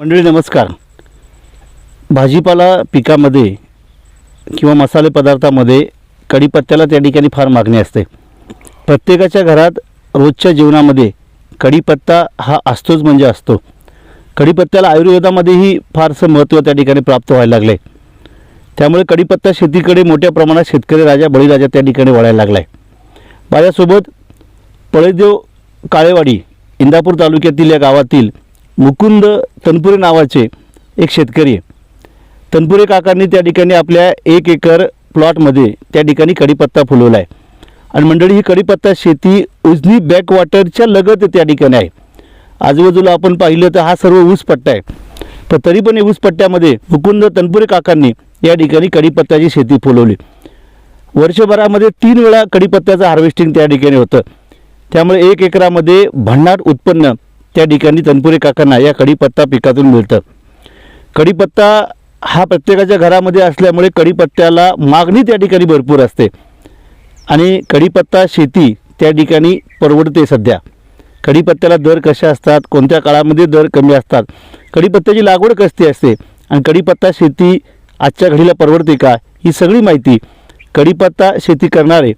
मंडळी नमस्कार. भाजीपाला पिकामध्ये किंवा मसाले पदार्थामध्ये कढीपत्त्याला त्या ठिकाणी फार मागणी असते. प्रत्येकाच्या घरात रोजच्या जीवनामध्ये कढीपत्ता हा असतोच म्हणजे असतो. कढीपत्त्याला आयुर्वेदामध्येही फारसं महत्त्व त्या ठिकाणी प्राप्त व्हायला लागलं आहे त्यामुळे कढीपत्ता शेतीकडे मोठ्या प्रमाणात शेतकरी राजा बळीराजा त्या ठिकाणी वळायला लागला आहे माझ्यासोबत पळेदेव काळेवाडी इंदापूर तालुक्यातील या गावातील मुकुंद तनपुरे नावाचे एक शेतकरी आहे. तनपुरे काकांनी त्या ठिकाणी आपल्या एक एकर प्लॉटमध्ये त्या ठिकाणी कढीपत्ता फुलवला आहे. आणि मंडळी ही कढीपत्ता शेती उजनी बॅकवॉटरच्या लगत त्या ठिकाणी आहे. आजूबाजूला आपण पाहिलं तर हा सर्व ऊस पट्टा आहे. पण तरी पण या ऊस पट्ट्यामध्ये मुकुंद तनपुरे काकांनी या ठिकाणी कढीपत्त्याची शेती फुलवली. वर्षभरामध्ये तीन वेळा कढीपत्त्याचं हार्वेस्टिंग त्या ठिकाणी होतं. त्यामुळे एक एकरामध्ये भन्नाट उत्पन्न त्या ठिकाणी तनपुरे काकांना या कढीपत्ता पिकातून मिळतं. कढीपत्ता हा प्रत्येकाच्या घरामध्ये असल्यामुळे कढीपत्त्याला मागणी त्या ठिकाणी भरपूर असते. आणि कढीपत्ता शेती त्या ठिकाणी परवडते सध्या. कढीपत्त्याला दर कसे असतात कोणत्या काळामध्ये दर कमी असतात कढीपत्त्याची लागवड कशी असते आणि कढीपत्ता शेती आजच्या घडीला परवडते का ही सगळी माहिती कढीपत्ता शेती करणारे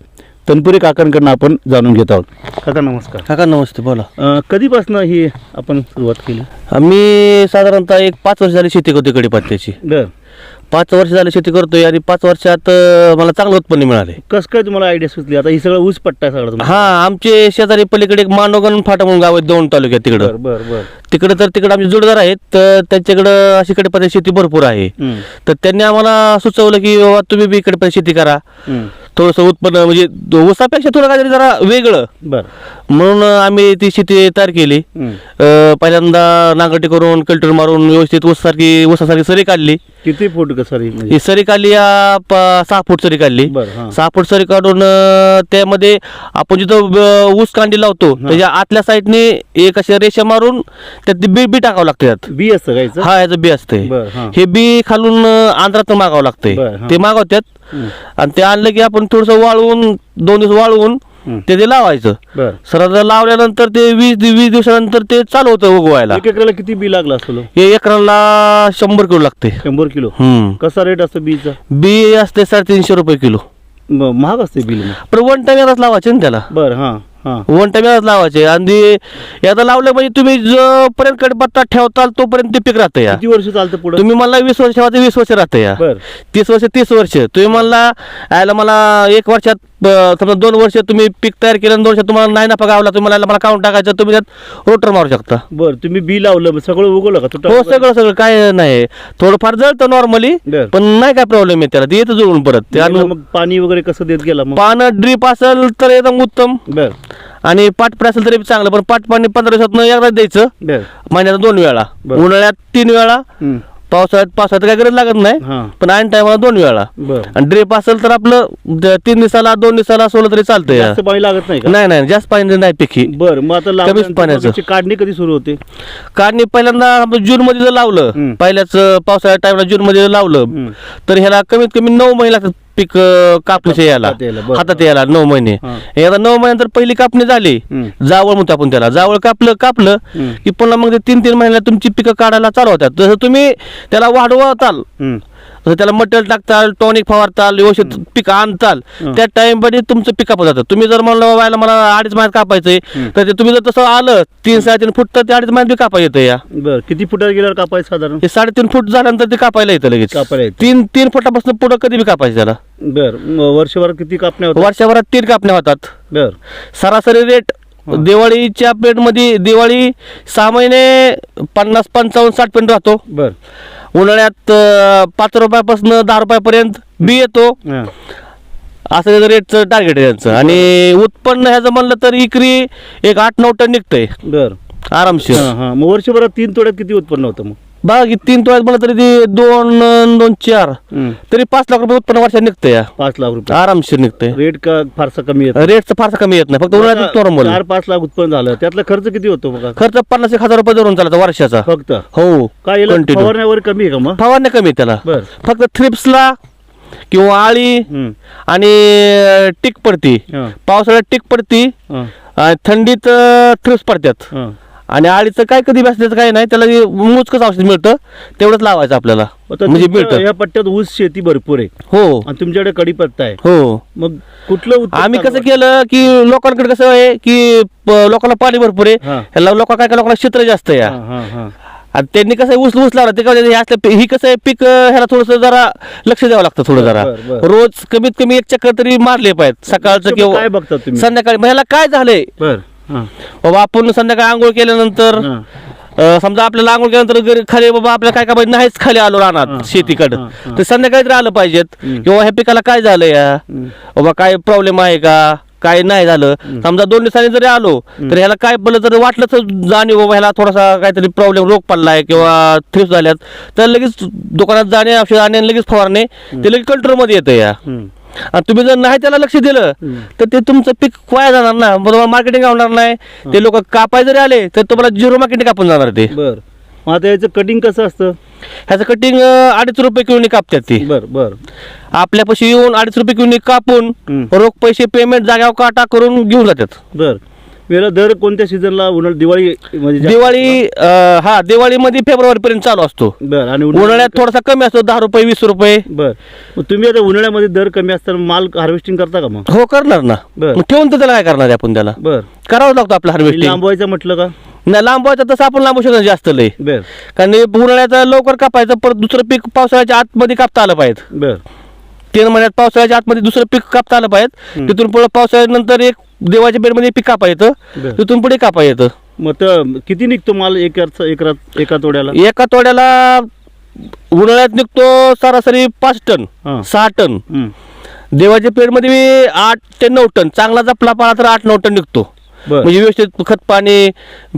तनपुरे काकांकडनं आपण जाणून घेत आहोत. काका नमस्कार. काका नमस्ते बोला. अं, कधीपासून ही आपण सुरुवात केली? आम्ही साधारणतः एक पाच वर्ष झाली शेती करतोय कडीपत्त्याची. बर. पाच वर्ष झाली शेती करतोय आणि पाच वर्षात अं, मला चांगलं उत्पन्न मिळाले कसं काय तुम्हाला आयडिया सुचली? आता ही सगळं ऊस पट्टा आहे सगळं हा आमचे शेजारी पलीकडे एक मांडवगण फाटा म्हणून गाव आहे दोन तालुक्यात बर तिकडं बर बर. तिकडे तर तिकडे आमचे जोडदार आहेत तर त्यांच्याकडं अशी कडीपत्त्याची शेती भरपूर आहे. तर त्यांनी आम्हाला सुचवलं की बाबा तुम्ही बी कडीपत्ता शेती करा. थोडंसं उत्पन्न म्हणजे ऊसापेक्षा थोडं काहीतरी जरा वेगळं. म्हणून आम्ही ती शेती तयार केली. पहिल्यांदा नांगरटी करून कल्टर मारून व्यवस्थित ऊसासारखी ऊसासारखी सरी काढली. किती फूट का सरी म्हणजे? ही सरी काढली सहा फूट सरी काढली. सहा फूट सरी काढून त्यामध्ये आपण जिथं ऊस कांडी लावतो त्याच्या आतल्या साईडने एक अशा रेषा मारून त्यात ते बी बी टाकावं लागतं त्यात बी असतं का याचं? हा याचं बी असते बर हा. हे बी खालून अं, आंध्रातून मागावं लागतंय. बर, हा. ते मागवतात हम्म, आणि ते आणलं की आपण थोडस वाळवून दोन दिवस वाळवून हम्म. ते ते लावायचं. बर. सर लावल्यानंतर ते वीस वीस दिवसानंतर ते चालू होतं उगवायला. एक एकराला किती बी लागलं असलं हे एकराला शंभर किलो लागते शंभर किलो? हम्म. कसा रेट असतो बीचा? बी असते साडेतीनशे रुपये किलो. म- महाग असते बिल पण वन टाइम लावायचे ना त्याला. बर हा. वन टाइम यालाच लावायचे. आणि याला लावलं म्हणजे तुम्ही जोपर्यंत कडपत्ता ठेवताल तोपर्यंत ते पीक राहतं या. किती वर्ष चालतं पुढे? तुम्ही मला वीस वर्ष ठेवायचं वीस वर्ष राहतं या. बर. तीस वर्ष तीस वर्ष. तुम्ही मला यायला मला एक वर्षात समजा दोन वर्ष तुम्ही पीक तयार केलं आणि दोन वर्षात तुम्हाला नाही नफा गावला तुम्ही मला काउंट टाकायचं? तुम्ही त्यात रोटर मारू शकता. बर तुम्ही बी लावलं सगळं उगवलं का तुटं हो सगळं सगळं काय नाही. थोडंफार जळतं नॉर्मली पण नाही काय प्रॉब्लेम आहे त्याला. ते येतं जुळून परत. आणि मग पाणी वगैरे कसं देत गेला पानं ड्रीप असेल तर एकदम उत्तम. बर. आणि पाटपड असेल तरी चांगलं पण पाट पाणी पंधरा दिवसात एकदा द्यायचं. महिन्यात दोन वेळा. उन्हाळ्यात तीन वेळा. पावसाळ्यात पावसाळ्यात काय गरज लागत नाही हा. पण ऐन टायमाला दोन वेळा. बर. आणि ड्रेप असेल तर आपलं द- तीन दिवसाला दोन दिवसाला सोडलं तरी चालतंय. जास्त पाणी लागत नाही का? नाही नाही जास्त पाणी नाही पिकी. बर मग आता लावल्यानंतर पाण्याचं. काढणी कधी सुरू होते? कारण पहिल्यांदा आपण जून मध्ये जर लावलं हम्म. पहिल्याच पावसाळ्या टाइमला जून मध्ये जर लावलं हम्म. तर ह्याला कमीत कमी नऊ महिने लागतात. पीक अं, कापणीच्या यायला हातात यायला, बरं. हातात यायला नऊ महिने हा. एकदा नऊ महिन्यानंतर पहिली कापणी झाली हम्म. जावळ म्हणतो आपण त्याला जावळ कापलं कापलं हम्म. की पुन्हा मग ते तीन तीन महिन्याला तुमची पिकं काढायला चालू होतात जसं तुम्ही त्याला वाढवताल हम्म. जसं त्याला मटेरियल टाकताल टॉनिक फवारताल व्यवस्थित पीक आणताल. त्या टाइममध्ये तुमचं पिक कापलं जातं. तुम्ही जर म्हणलं बाबाला मला अडीच महिन्यात कापायचंय. तर ते तुम्ही जर तसं आलं तीन साडेतीन फूट तर ते अडीच महिन्यात बी कापाय येतं या. बर किती फुटावर गेल्यावर कापायचं साधारण? हे साडेतीन फूट झाल्यानंतर ते कापायला येतं लगेच. कापायला येतं. तीन तीन फुटापासून पुढं कधी बी कापायचं त्याला. बर वर्षभरात किती कापण्या वर्षभरात तीन कापण्या होतात. बर. सरासरी रेट. दिवाळीच्या पिरियडमध्ये दिवाळी सहा महिने पन्नास पंचावन्न साठ पर्यंत राहतो. बर. उन्हाळ्यात अं, पाच रुपयापासून दहा रुपयापर्यंत बी येतो. हा. असं त्याचं रेटचं टार्गेट आहे त्यांचं. आणि उत्पन्न ह्याचं म्हणलं तर इकरी एक आठ नऊ टन निघतंय. बर. आरामशीर. हा हा. मग वर्षभरात तीन तोड्यात किती उत्पन्न होतं मग? बघा की तीन तोळ्यात म्हणलं तरी ते दोन अन् दोन चार. हम्म. तरी पाच लाख रुपये उत्पन्न वर्षात निघतंय या. पाच लाख रुपये. आरामशीर निघतंय. रेट का फारसा कमी येतो रेटचं फारसं कमी येत नाही. फक्त उन्हाळ्यात चार पाच लाख उत्पन्न झालं. त्यातला खर्च किती होतो बघा? खर्च पन्नास एक हजार रुपये धरून चालतो वर्षाचा. फक्त? हो. काय याला कंटिन्यू फवारण्यावर कमी आहे का मग? फवारण्या कमी त्याला. बर. फक्त थ्रिप्सला किंवा आळी हम्म. आणि टिक पडती. हा, पावसाळ्यात टिक पडती हा, आणि थंडीत थ्रिप्स पडतात हा. आणि आळीचं काय कधी बसल्याचं काय नाही त्याला मोजकंच औषध मिळतं तेवढंच लावायचं आपल्याला. आता म्हणजे मिळतं. या पट्ट्यात ऊस शेती भरपूर आहे. हो. आणि तुमच्याकडे कडीपत्ता आहे. हो. मग कुठलं उत्पन्न आम्ही कसं चांगलं केलं की लोकांकडे कसं आहे की प- लोकांना पाणी भरपूर आहे. हा. ह्याला लोक काय काय लोकांना क्षेत्र जास्त आहे. वाटतं? हा, हा, हा. आणि त्यांनी कसं ऊस ऊस लावला ते काय हे असलं ही कसं आहे पीक अं, ह्याला थोडंसं जरा लक्ष द्यावं लागतं थोडं जरा. बरं, बरं. रोज कमीत कमी एक चक्कर तरी मारले पाहिजेत. सकाळचं काय किंवा तुम्ही? संध्याकाळी. मग ह्याला काय झालंय? बर. बाबा आपण संध्याकाळी आंघोळ केल्यानंतर. अं, समजा आपल्याला आंघोळ केल्यानंतर घरी खाली बाबा आपल्याला काय काय पाहिजे नाहीच खाली आलो रानात शेतीकडं. तर संध्याकाळी तरी आलं पाहिजेत. किंवा ह्या पिकाला काय झालं या. बाबा काय प्रॉब्लेम आहे का काय नाही झालं समजा दोन दिवसांनी जरी आलो तर ह्याला काय बोललं तर वाटलं तर जाणीव बाबा ह्याला थोडासा काहीतरी प्रॉब्लेम रोग पडलाय किंवा थ्रिप्स झाल्यात तर लगेच दुकानात जाणे औषध आणि लगेच फवारणे ते लगेच कंट्रोलमध्ये येतं या हम्म. आणि तुम्ही जर नाही त्याला लक्ष दिलं. तर ते तुमचं पीक वाया जाणार ना तुम्हाला मार्केटिंग होणार नाही. ते लोक कापाय जरी आले तर तुम्हाला झिरो मार्केटिंग कापून जाणार ते. बर. मग आता याचं कटिंग कसं असतं? ह्याचं कटिंग अडीच रुपये किलोनी कापतात ते. बर बर. आपल्यापाशी येऊन अडीच रुपये किलोनी कापून. रोख पैसे पेमेंट जाग्यावर काटा करून घेऊन जातात. बर. वेळेला दर कोणत्या सीझनला उन्हाळा दिवाळी म्हणजे जास्त- दिवाळी अं, हा दिवाळीमध्ये फेब्रुवारी पर्यंत चालू असतो. बर आणि उन्हाळ्यात थोडासा कमी असतो दहा रुपये वीस रुपये. बर. मग तुम्ही आता उन्हाळ्यामध्ये दर कमी असताना माल हार्वेस्टिंग करता का मग? हो करणार ना. बरं. मग ठेवून तर त्याला काय करणार आहे आपण त्याला? बर. करावं लागतो आपलं हार्वेस्टिंग लांबवायचं म्हटलं का? नाही लांबवायचं तसं आपण लांबू शकत जास्त लय. बर. कारण हे उन्हाळ्याचं लवकर कापायचं परत दुसरं पीक पावसाळ्याच्या आतमध्ये कापता आलं पाहिजे. बर. तीन महिन्यात पावसाळ्याच्या आतमध्ये दुसरं पीक कापता आलं पाहिजे. तिथून पुढे पावसाळ्यानंतर एक देवाच्या बेडमध्ये पीक कापा येतं. तिथून पुढे कापा येतं मग तर किती निघतो माल एका एका एका तोड्याला एका तोड्याला उन्हाळ्यात निघतो सरासरी पाच टन. सहा टन. देवाच्या पेडमध्ये आठ ते नऊ टन चांगला जपला पाला तर आठ नऊ टन निघतो बर. म्हणजे व्यवस्थित खत पाणी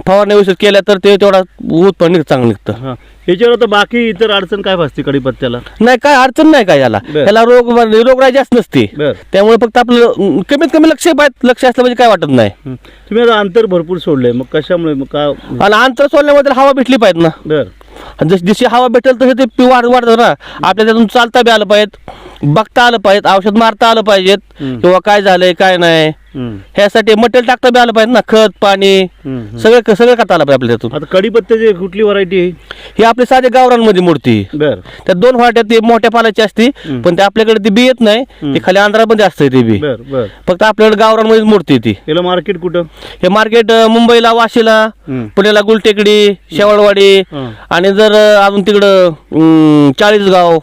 फवारणी व्यवस्थित केल्या तर ते तेवढा उत्पन्न निघ- चांगलं निघतं. हा. याच्यावर आता बाकी इतर अडचण काय भासते कडीपत्त्याला? नाही काय अडचण नाही काय याला. बरं. याला रोग रोगराई जास्त नसते. बर. त्यामुळे फक्त आपलं अं, कमीत कमी लक्ष पाहिजे लक्ष असलं म्हणजे काय वाटत नाही. हं. तुम्ही आता अंतर भरपूर सोडलंय. मग कशामुळे मग का आणि अंतर सोडल्यामुळे त्याला हवा भेटली पाहिजे ना. बर. आणि जशी जशी हवा भेटेल तसे ते पी वाढ वाढतं ना. आपल्या त्यातून चालता बी आलं पाहिजे. बघता आलं पाहिजे औषध मारता आलं पाहिजेत. किंवा काय झालंय काय नाही हं. ह्यासाठी मटेरियल टाकता बी आलं पाहिजे ना खत पाणी. सगळं सगळं करता आलं पाहिजे आपल्या त्यातून आता कडीपत्त्याची कुठली व्हरायटी ही आपली साधे गावरांमध्ये मूर्ती बर त्या दोन व्हाट्या ती मोठ्या पालाची असती. पण ते आपल्याकडे ती बी येत नाही. ती खाली आंध्रामध्ये असते ती बी फक्त आपल्याकडे गावरांमध्ये मूर्ती ती याला मार्केट कुठं हे मार्केट मुंबईला वाशीला. पुण्याला गुलटेकडी शेवळवाडी. आणि जर अजून तिकडं चाळीसगाव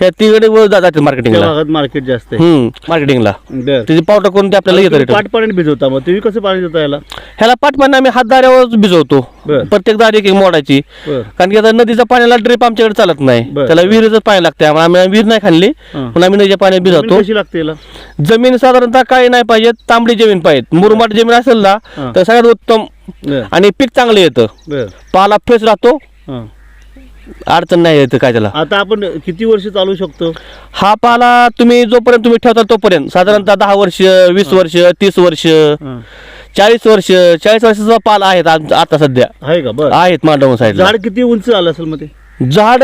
ह्या तिकडे व जा- जाते त्या मार्केटिंगला भागात मार्केट जास्त आहे. हम्म मार्केटिंगला बर. त्याची पावडर करून ते आपल्याला येतं तुम्ही return. पाट पाण्यात भिजवता मग? तुम्ही कसं पाणी देता याला? ह्याला पाठपाने आम्ही हात दाऱ्यावर भिजवतो. बरं. प्रत्येक दारी एक एक मोडायची. बर. कारण की आता नदीच्या पाण्याला ड्रिप आमच्याकडे चालत नाही. बरं. त्याला विहिरीचं पाणी लागते आम्हाला आम्ही विहीर नाही खाल्ली. हं. पण आम्ही नदीच्या पाण्यात भिजवतो. कशी लागते याला? जमीन साधारणतः काही नाही पाहिजे. तांबडी जमीन पाहिजे. मुरमाड जमीन असेल ना हं. तर सगळ्यात उत्तम बर. आणि पीक चांगलं येतं. बर. पाला फ्रेश राहतो. हं. अडचण नाही येतं काय त्याला. आता आपण किती वर्ष चालू शकतो? हा पाला तुम्ही जोपर्यंत तुम्ही ठेवता तोपर्यंत. साधारणतः दहा वर्ष वीस वर्ष तीस वर्ष हं. चाळीस वर्ष चाळीस वर्षाचा पाला आहेत आम- आता सध्या. आहे का? बर. आहेत मांडव साईडला. झाड किती उंच आलं असेल मग ते? झाड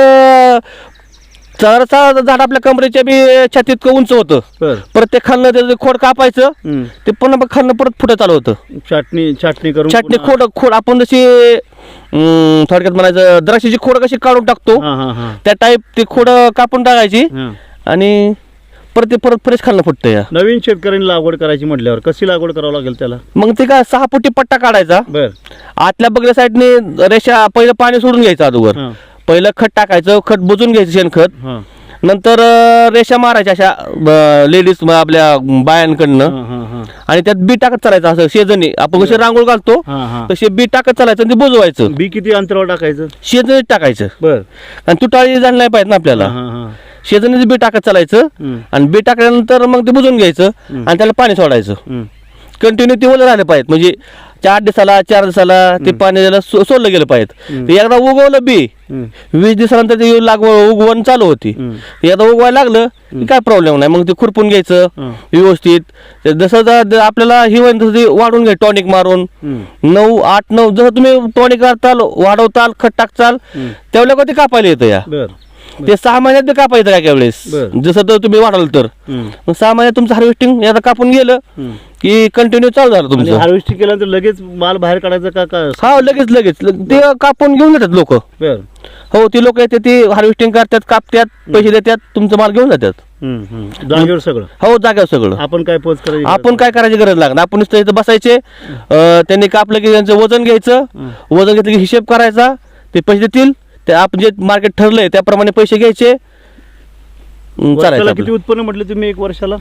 चरचा झाड आपल्या कमरेच्या बी छातीत उंच होतं. बर. प्रत्येक खालनं त्याचं खोड कापायचं हं. ते पुन्हा मग खालनं परत पुढे चालू होतं. छाटणी छाटणी करून पुन्हा- खोड खोड आपण जशी अं, थोडक्यात म्हणायचं द्राक्षाची खोड कशी काढून टाकतो? हा हा हा. त्या टाईप ती खोड कापून टाकायची हा. आणि परत ते परत फ्रेश खालनं फुटतं या. नवीन शेतकऱ्यांनी लागवड करायची म्हटल्यावर कशी लागवड करावं लागेल त्याला? मग ते काय सहा फुटी पट्टा काढायचा. बर. आतल्या बगल्या साईडने रेषा पहिलं पाणी सोडून घ्यायचं अगोदर. हा. पहिलं खत टाकायचं खत बुजून घ्यायचं शेणखत. हा. नंतर अं, रेषा मारायच्या अशा लेडीज आपल्या बायांकडनं. आणि त्यात बी टाकत चालायचं असं शेजणी. आपण कसे रांगोळ घालतो हा हा. तसे बी टाकत चालायचं आणि ते बुजवायचं. बी किती अंतरावर टाकायचं? शेजणी टाकायचं. बर. आणि तुटाळी जाणं नाही पाहिजे ना हा आपल्याला. हा हा शेजणीचं बी टाकत चालायचं. आणि बी टाकल्यानंतर मग ते बुजून घ्यायचं. आणि त्याला पाणी सोडायचं. कंटिन्यू ते ओलं राहिले पाहिजे म्हणजे चार दिवसाला चार दिवसाला ते पाणी त्याला सो- सोडलं गेलं पाहिजे. ते एकदा उगवलं बी. वीस दिवसानंतर ते लागवड उगवण चालू होती. ते एकदा उगवायला लागलं की काय प्रॉब्लेम नाही मग ते खुरपून घ्यायचं. व्यवस्थित ते जसं ज- ज- आपल्याला ही होईल तसं ते वाढून घ्या टॉनिक मारून. नऊ आठ नऊ जसं तुम्ही टॉनिक करताल वाढवताल खट टाकताल. त्यावेळेला ते कापायला येतं या बर ते सहा महिन्यात बी कापायचं काय काय वेळेस? बरं. जसं तर तुम्ही वाढाल तर. हम्म. मग सहा महिन्यात तुमचं हार्वेस्टिंग आता कापून गेलं हम्म. की कंटिन्यू चालू झालं आणि तुमचं. हार्वेस्टिंग केल्यानंतर लगेच माल बाहेर काढायचा का का हा लगेच लगेच. ते कापून घेऊन जातात लोक. बर. हो ती लोक येते ती हार्वेस्टिंग करतात कापतात पैसे देतात तुमचं माल घेऊन जातात. हम्म, हम्म. जागेवर सगळं. हो जाग्यावर सगळं. आपण काय पोच करायची आपण काय करायची गरज लागणार? आपण नुसतं इथं बसायचे अं, त्यांनी कापलं की त्यांचं वजन घ्यायचं वजन घेतलं की हिशेब करायचा ते पैसे देतील ते आपण जे मार्केट ठरलंय त्याप्रमाणे पैसे घ्यायचे. अं, वर्षाला चालायचं किती आपलं. उत्पन्न म्हटलं तुम्ही एक वर्षाला?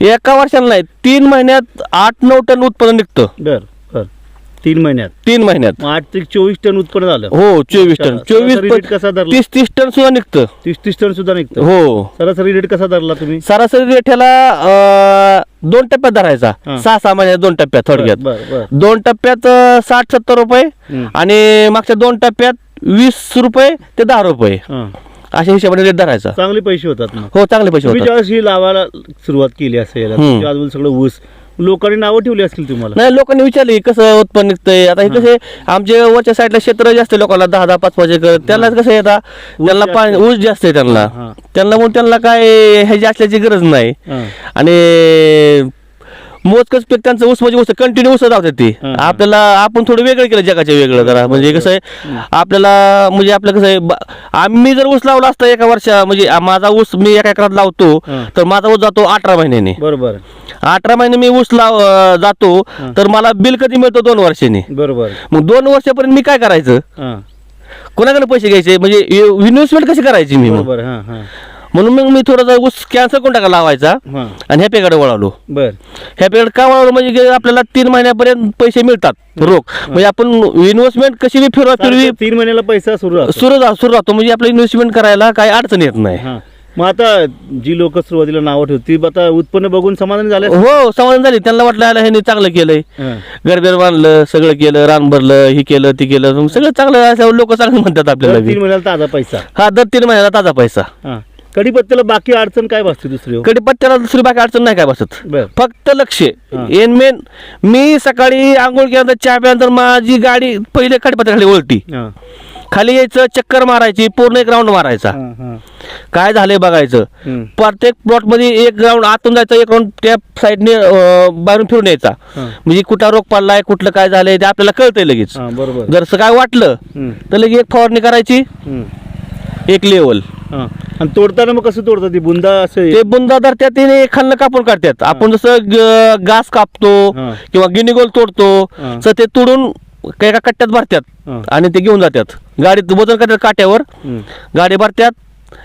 एका वर्षाला नाही तीन महिन्यात आठ नऊ टन उत्पन्न निघतं. बर बर. तीन महिन्यात? तीन महिन्यात. मग आठ ते चोवीस टन उत्पन्न झालं. हो चोवीस टन. चोवीस कसा धरला? तीस तीस टन सुद्धा निघतं. तीस तीस टन सुद्धा निघतं? हो. सरासरी रेट कसा धरला तुम्ही? सरासरी रेट ह्याला अं, दोन टप्प्यात धरायचा. हा. सहा सहा महिन्यात दोन टप्प्यात थोडक्यात. बर बर. दोन टप्प्यात अं, साठ सत्तर रुपये हम्म. आणि मागच्या दोन टप्प्यात वीस रुपये ते दहा रुपये. हा. अशा हिशोबाने रेट धरायचा. चांगले पैसे होतात हो चांगले पैसे तुम्ही होतात. ज्यावेळेस ही लावायला सुरुवात केली असेल हम्म. तुमच्या आजूबाजूला सगळं ऊस लोकांनी नावं ठेवली असतील तुम्हाला? नाही लोकांनी विचारले कसं उत्पन्न निघतंय? आता हे कसे आमचे वरच्या साईडला क्षेत्र जास्त आहे लोकांना दहा दहा पाच पाच एकर. त्यांना कसं येतात त्यांना जास्त पाणी. ऊस जास्त आहे त्यांना. हा. त्यांना म्हणून त्यांना काय ह्याची असल्याची गरज नाही. हा. आणि मोजकच पीक त्यांचं ऊस म्हणजे ऊस कंटिन्यू ऊस राहतात ती. आपल्याला आपण थोडं वेगळं केलं जगाच्या वेगळं जरा. म्हणजे कसं आहे आपल्याला म्हणजे आपलं कसं आहे आम्ही जर ऊस लावला असता एका वर्षा म्हणजे माझा ऊस मी एका एकरात लावतो. तर माझा ऊस जातो अठरा महिन्याने. बरोबर. अठरा महिने मी ऊस लाव जातो. तर मला बिल कधी मिळतो दोन वर्षांनी? बरोबर. मग दोन वर्षापर्यंत मी काय करायचं? कोणाकडे पैसे घ्यायचे? म्हणजे इन्व्हेस्टमेंट कशी करायची मी? बरोबर म्हणून मग मी थोडासा ऊस कॅन्सर कोण टाका लावायचा. हा. आणि ह्यापेकडे वळालो. बर. ह्या पिरियड का वळालो म्हणजे की आपल्याला तीन महिन्यापर्यंत पैसे मिळतात रोख. म्हणजे आपण इन्व्हेस्टमेंट कशी बी फिरवा फिरवी तीन महिन्याला पैसा सुरू राहतो. सुरू रा- सुरू राहतो. म्हणजे आपलं इन्व्हेस्टमेंट करायला काही अडचण येत नाही. हा. मग आता जी लोक सुरुवातीला नावं ठेवती ती आता उत्पन्न बघून समाधान झाले हो समाधान झाली. त्यांना वाटलं याला ह्याने चांगलं केलंय. गरबेर बांधलं सगळं केलं रान भरलं हे केलं ते केलं. मग सगळं चांगलं असल्यावर लोक चांगलं म्हणतात आपल्याला तीन. महिन्याला ताजा पैसा. हा दर तीन महिन्याला ताजा पैसा. हा. कढीपत्त्याला बाकी अडचण काय बसते दुसरी हो? कडीपत्त्याला दुसरी बाकी अडचण नाही काय बसत बर फक्त लक्ष हा. एन मेन मी सकाळी आंघोळ केल्यानंतर चहा प्यानंतर माझी गाडी पहिले कडीपत्त्याखाली ओळटी हा खाली यायचं चक्कर मारायची पूर्ण एक राऊंड मारायचा हा, हा. काय झालंय बघायचं हम्म. प्रत्येक प्लॉटमध्ये एक राऊंड आतून जायचं एक राऊंड त्या साईडने बाहेरून फिरून यायचा हा. म्हणजे कुठला रोग पडलाय कुठलं काय झालंय ते आपल्याला कळतंय लगेच हा बरोबर जर असं काय वाटलं हम्म, तर लगेच एक फवारणी करायची हम्म. एक लेवल हा. आणि तोडताना मग कसं तोडतात ती बुंदा असं ते बुंदा तर त्या तिने खाल्लं कापून काढतात आपण जसं ग- घास कापतो हा. किंवा गिनीगोल तोडतो हा. तर ते तोडून काही एका कट्ट्यात भरतात. आणि ते घेऊन जातात गाडीत वजन करतात काट्यावर हम्म. गाडी भरतात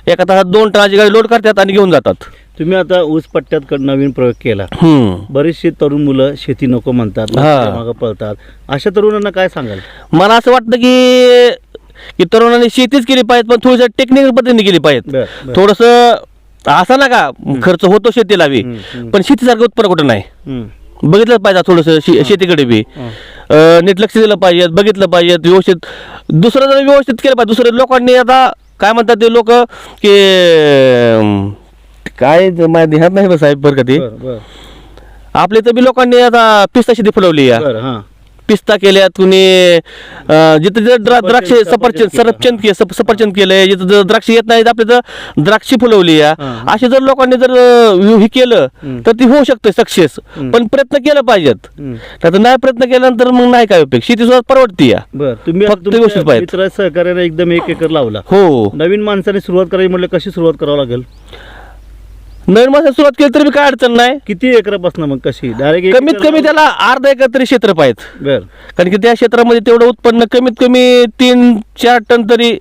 एका तासात दोन टनाची गाडी लोड करतात आणि घेऊन जातात तुम्ही आता ऊस पट्ट्यात क- नवीन प्रयोग केला हम्म. बरेचसे तरुण मुलं शेती नको म्हणतात हा. मागं पळतात अशा तरुणांना काय सांगाल मला असं वाटतं की की तरुणांनी शेतीच केली पाहिजे पण थोडीसं टेक्निकल पद्धतीने केली पाहिजे. थोडस असं ना का खर्च होतो शेतीला बी. पण शेतीसारखं उत्पन्न कुठं नाही. बघितलं पाहिजे थोडस शेतीकडे बी. नीट लक्ष दिलं पाहिजे बघितलं पाहिजे व्यवस्थित. दुसरं जर व्यवस्थित केलं पाहिजे दुसऱ्या लोकांनी आता काय म्हणतात ते लोक की काय ते माहिती ह्यात नाही साहेब बरं का ते? आपल्या इथं बी लोकांनी आता पिस्ता शेती फुलवली या. पिस्ता केल्यात कुणी अं, जिथं जिथं द्रा- द्राक्ष सफरचंद, सरपचंद के सफ- सफरचंद केलंय जिथं जर द्राक्ष येत नाही आपल्या इथं द्राक्षी फुलवली या. असे जर लोकांनी जर अं, हे केलं. तर ती होऊ शकते सक्सेस. पण प्रयत्न केलं पाहिजेत. आता नाही प्रयत्न केल्यानंतर मग नाही काय उपयोग शेती सुद्धा परवडती या बर तुम्ही फक्त तुमच्या व्यवस्थित पाहिजे. मित्र सहकार्याने एकदम एक एकर लावला हो नवीन माणसाने सुरुवात करायची म्हटलं कशी सुरुवात करावं लागेल नवीन माणसाने सुरुवात केली तरी बी काय अडचण नाही. किती एकरापासून मग कशी? डायरेक्ट कमीत कमी त्याला अर्धा एकर तरी क्षेत्र पाहिजे बर. कारण की त्या क्षेत्रामध्ये तेवढं उत्पन्न कमीत कमी तीन चार टन तरी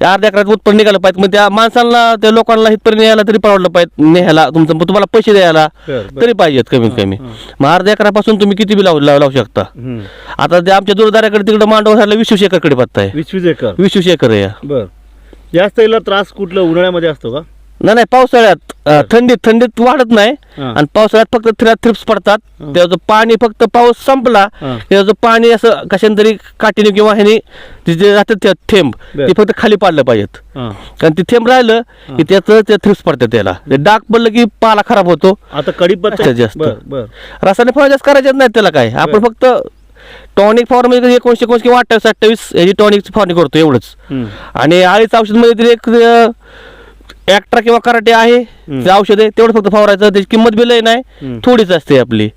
अर्ध्या एकरात उत्पन्न निघालं पाहिजे. मग त्या माणसांना त्या लोकांना इथपर्यंत यायला तरी परवडलं पाहिजे. न्यायला तुमचं तुम्हाला पैसे द्यायला. तरी पाहिजेत कमीत कमी. मग अर्ध्या एकरापासून तुम्ही किती बी लावू लावू लावू शकता. आता ते आमच्या जोरदाराकडे तिकडे मांडव झालं वीस वीस एकरकडे पत्ता आहे. वीस वीस एकर. वीस वीस एकर आहे. या. बर. जास्त याला त्रास कुठलं उन्हाळ्यामध्ये असतो का? नाही नाही पावसाळ्यात अं, थंडीत थंडीत वाढत नाही हा. आणि पावसाळ्यात फक्त थ्रिप्स थ्रिप्स पडतात. त्याचं पाणी फक्त पाऊस संपला हा. त्याचं पाणी असं कशाने तरी काठीने किंवा ह्याने तिथे राहतात ते थेंब बर. ते फक्त खाली पाडलं पाहिजेत हा कारण ते थेंब राहिलं की त्याचं ते थ्रिप्स पडतात त्याला ते डाग पडलं की पाला खराब होतो आता कडीपत्ता जास्त. बर बर रासायनिक फवारणी जास्त करायच्याच नाहीत त्याला काय आपण फक्त टॉनिक फॉर्म एकोणीसशे एकोणीस किंवा अठ्ठावीस अठ्ठावीस याची टॉनिकची फॉर्मिंग करतो एवढंच हम्म. आणि आळीचं औषधमध्ये तरी एक ॲक्ट्रा किंवा कराटे आहे ते औषध आहे तेवढं फक्त फवारायचं त्याची किंमत बी लय नाही. थोडीच असते आपली.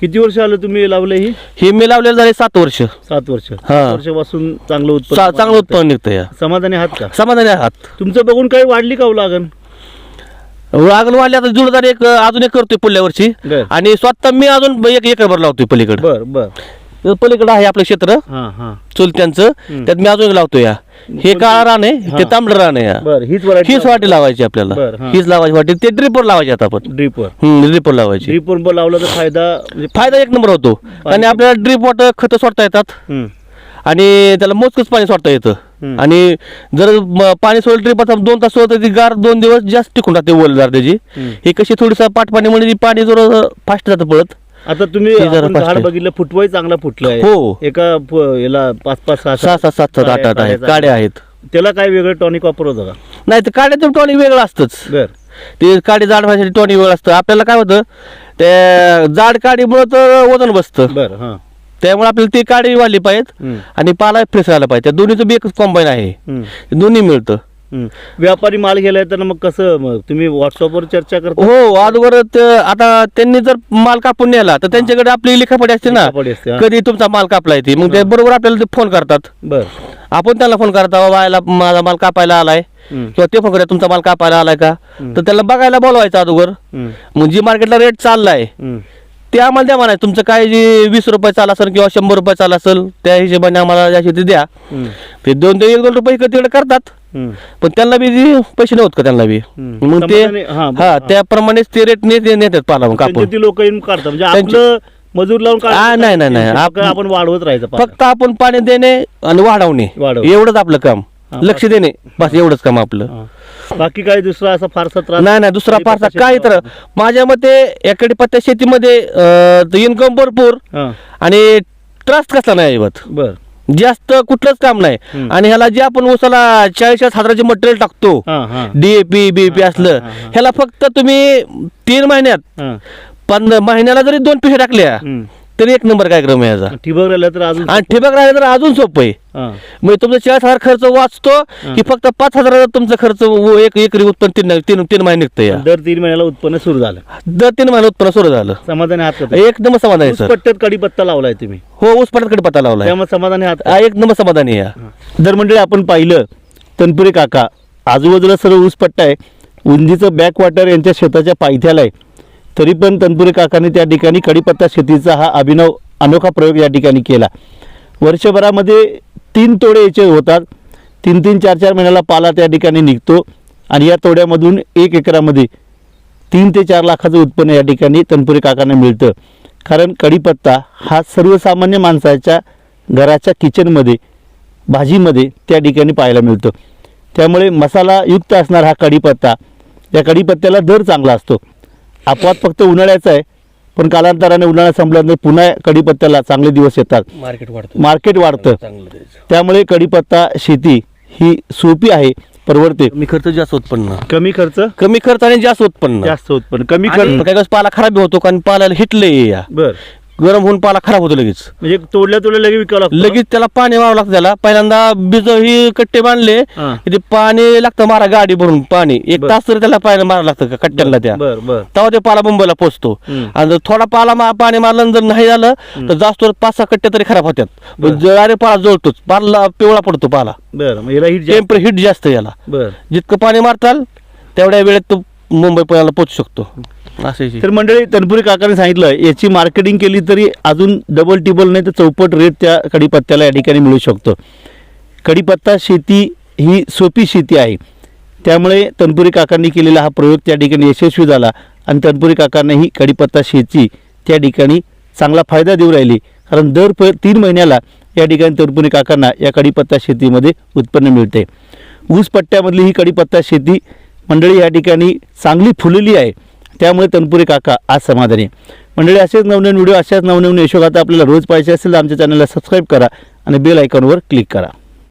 किती वर्ष आलं तुम्ही लावलं ही? हे मी लावलेलं झाले सात वर्ष. सात वर्ष. हा. वर्षापासून चांगलं उत्पन्न चांगलं उत्पन्न निघतं या समाधानी आहात का? समाधानी आहात. तुमचं बघून काही वाढली का हो लागण? लागण वाढली आता जुळदार एक अजून एक करतोय पुढल्या वर्षी. बर. आणि स्वतः मी अजून एक एकरभर लावतोय पलीकडे. बर बर. पलीकडे आहे आपलं क्षेत्र. हा हा. चुलत्यांचं. त्यात मी अजून एक लावतोय या. हे काळा रान आहे. ते तांबडं रान आहे या. बर हीच वाटी लावायची आपल्याला. बर, हा. हीच लावायची वाटी. ते ड्रिपवर लावायची आता आपण. ड्रीपवर ड्रिपवर लावायची. ड्रीपवर लावला तर फायदा म्हणजे फायदा एक नंबर होतो. आणि आपल्याला ड्रिप वॉटर खतं सोडता येतात. हम्म. आणि त्याला मोजकच पाणी सोडता येतं. हम्म. आणि जर म- पाणी सोडलं ड्रिप आता दोन तास सोडतं ती गार दोन दिवस जास्त टिकून राहते ओलदार त्याची. हम्म. ही कशी थोडीसा पाटपाणी म्हणजे ती पाणी जर फास्ट जातं पळत. आता तुम्ही जरा आपण fast झाड आहे. बघितलं फुटवाही चांगला फुटलं आहे हो. एका प- याला पाच पाच सहा सहा सात सात सात आठ आठ आहेत. काड्या आहेत. त्याला काय वेगळं टॉनिक वापरत होता? का नाही तर काड्याचं टॉनिक वेगळं असतंच. बर. ते काडी जाड व्हायसाठी टॉनिक वेगळं असतं. आपल्याला काय होतं ते जाड काडीमुळं तर वजन बसतं. बर हा. त्यामुळे आपल्याला ती काडी वाढली पाहिजेत हम्म. आणि पाला फ्रेश राहायला पाहिजे. त्या दोन्हीचं बी एकच कॉम्बाईन आहे. हम्म. दोन्ही मिळतं. व्यापारी माल गेलाय तर मग कसं मग तुम्ही व्हॉट्सअपवर चर्चा करता? हो अगोदर आता त्यांनी जर माल कापून नेला तर त्यांच्याकडे आपली लिखापडी असते ना. लिखापडी असते, हा. कधी तुमचा माल कापलाय ती. मग ते बरोबर आपल्याला ते फोन करतात. बर. आपण त्यांना फोन करता बाबा याला माझा माल कापायला आलाय. हम्म. किंवा ते फोन करतात तुमचा माल कापायला आलाय का? तर त्याला बघायला बोलवायचं अगोदर. हम्म. मग जी मार्केटला रेट चाललाय हम्म. ते आम्हाला द्या म्हणाय तुमचं काय जे वीस रुपये चाल असेल किंवा शंभर रुपये चाल असेल त्या हिशोबाने आम्हाला जास्त ते द्या. ते दोन दोन एक दोन रुपये इकडे तिकडे करतात. पण त्यांना बी पैसे नव्हत का त्यांना बी. मग ते हा, हा हा. त्याप्रमाणेच ते रेट नेतात पाला मग कापून त्यांचे ती लोक येऊन काढतात म्हणजे त्यांची- आपलं मजूर लावून हा, काढतात. नाही, नाही, नाही. आप- आपण वाढवत राहायचं पाला. फक्त आपण पाणी देणे आणि वाढवणे वाढवणे. एवढंच आपलं काम हा, लक्ष देणे बस एवढंच काम आपलं हा. बाकी काय दुसरा असा फारसा त्रास नाही नाही दुसरा फारसा काय तर. माझ्या मते एकडे पत्त्या शेतीमध्ये इन्कम भरपूर हा. आणि त्रास कसला नाही अजिबात. बर. जास्त कुठलंच काम नाही. हम्म. आणि ह्याला जे आपण उसाला चाळीस हजाराचे मटेरियल टाकतो हा हा. डीएपी बीएपी असलं. ह्याला फक्त तुम्ही तीन महिन्यात हा. पण महिन्याला जरी दोन पिशे टाकल्या हम्म. तरी एक नंबर कार्यक्रम आहे याचा? ठिबक राहिला तर अजून आणि ठिबक राहिलं तर अजून सोपं आहे. हा. म्हणजे तुमचा चाळीस हजार खर्च वाचतो की फक्त पाच हजाराचा तुमचा खर्च व- एक एकरी उत्पन्न तीन तीन तीन महिने निघतं या. दर तीन महिन्याला उत्पन्न सुरू झालं. दर तीन महिने उत्पन्न सुरू झालं. समाधानी का तुम्ही? एक नंबर समाधानी आहे, सर. पट्ट्यात कडीपत्ता लावलाय तुम्ही. हो ऊस पटाकडे पत्ता लावलाय. त्यामुळे समाधानी आहात का? हा, एक नंबर समाधानी आहे हा. जर मंडळी आपण पाहिलं तनपुरे काका आजूबाजूला सर्व ऊसपट्टा आहे. उंदीचं बॅक वॉटर यांच्या शेताच्या पायथ्याला आहे. तरी पण तनपुरे काकाने त्या ठिकाणी कडीपत्ता शेतीचा हा अभिनव अनोखा प्रयोग या ठिकाणी केला. वर्षभरामध्ये तीन तोडे याचे होतात. तीन तीन चार चार महिन्याला पाला त्या ठिकाणी निघतो. आणि या तोड्यामधून एक एकरामध्ये तीन ते चार लाखाचं उत्पन्न या ठिकाणी तनपुरे काकांना मिळतं. कारण कढीपत्ता हा सर्वसामान्य माणसाच्या घराच्या किचनमध्ये भाजीमध्ये त्या ठिकाणी पाहायला मिळतो. त्यामुळे मसालायुक्त असणारा हा कढीपत्ता या कढीपत्त्याला दर चांगला असतो. अपवाद फक्त उन्हाळ्याचा आहे पण कालांतराने उन्हाळा संपल्यानंतर पुन्हा कढीपत्त्याला चांगले दिवस येतात. मार्केट वाढतं. मार्केट वाढतं. चांगलं. त्यामुळे कढीपत्ता शेती ही सोपी आहे परवडते. कमी खर्च जास्त उत्पन्न. कमी खर्च? कमी खर्च आणि जास्त उत्पन्न. जास्त उत्पन्न. कमी आणि खर्च. काही वेळेस पाला खराब होतो कारण पाल्याला हिटले या. बर. गरम होऊन पाला खराब होतो लगेच. म्हणजे तोडल्या तोडल्या लगेच विकावं लागतं लगेच त्याला पाणी मारावं लागतं त्याला. पहिल्यांदा बीज ही कट्टे बांधले हा. की ते पाणी लागतं मारा गाडी भरून पाणी. एक बर. तास तरी त्याला पाणी मारावं लागतं का कट्ट्यांना त्या. बर बर. तेव्हा ते पाला मुंबईला पोचतो. हम्म. आणि जर थोडा पाला मा- पाणी मारलं आणि जर नाही झालं तर जास्त पाच सहा कट्टे तरी खराब होतात बर. जळारे पाला जळतोच. पाला पिवळा पडतो पाला. बर मग याला हिट जास्त- टेम्पर हिट जास्त याला. बर. जितकं पाणी मारताल तेवढ्या वेळेत तो मुंबई पुण्याला पोचू शकतो. असे तर मंडळी तनपुरी काकाने सांगितलं याची मार्केटिंग केली तरी अजून डबल टिबल नाही तर चौपट रेट त्या कडीपत्त्याला या ठिकाणी मिळू शकतो. कडीपत्ता शेती ही सोपी शेती आहे. त्यामुळे तनपुरी काकांनी केलेला हा प्रयोग त्या ठिकाणी यशस्वी झाला आणि तनपुरी काकांना ही कडीपत्ता शेती त्या ठिकाणी चांगला फायदा देऊ राहिली. कारण दर प तीन महिन्याला या ठिकाणी तनपुरी काकांना या कडीपत्ता शेतीमध्ये उत्पन्न मिळते. ऊसपट्ट्यामधली ही कडीपत्ता शेती मंडळी या ठिकाणी चांगली फुललेली आहे. त्यामुळे तनपुरे काका आज समाधानी मंडळी असेच नवनवीन व्हिडिओ अशाच नवनवीन यशोगाथा आपल्याला रोज पाहिजे असेल तर आमच्या चॅनलला सबस्क्राईब करा आणि बेल आयकॉनवर क्लिक करा.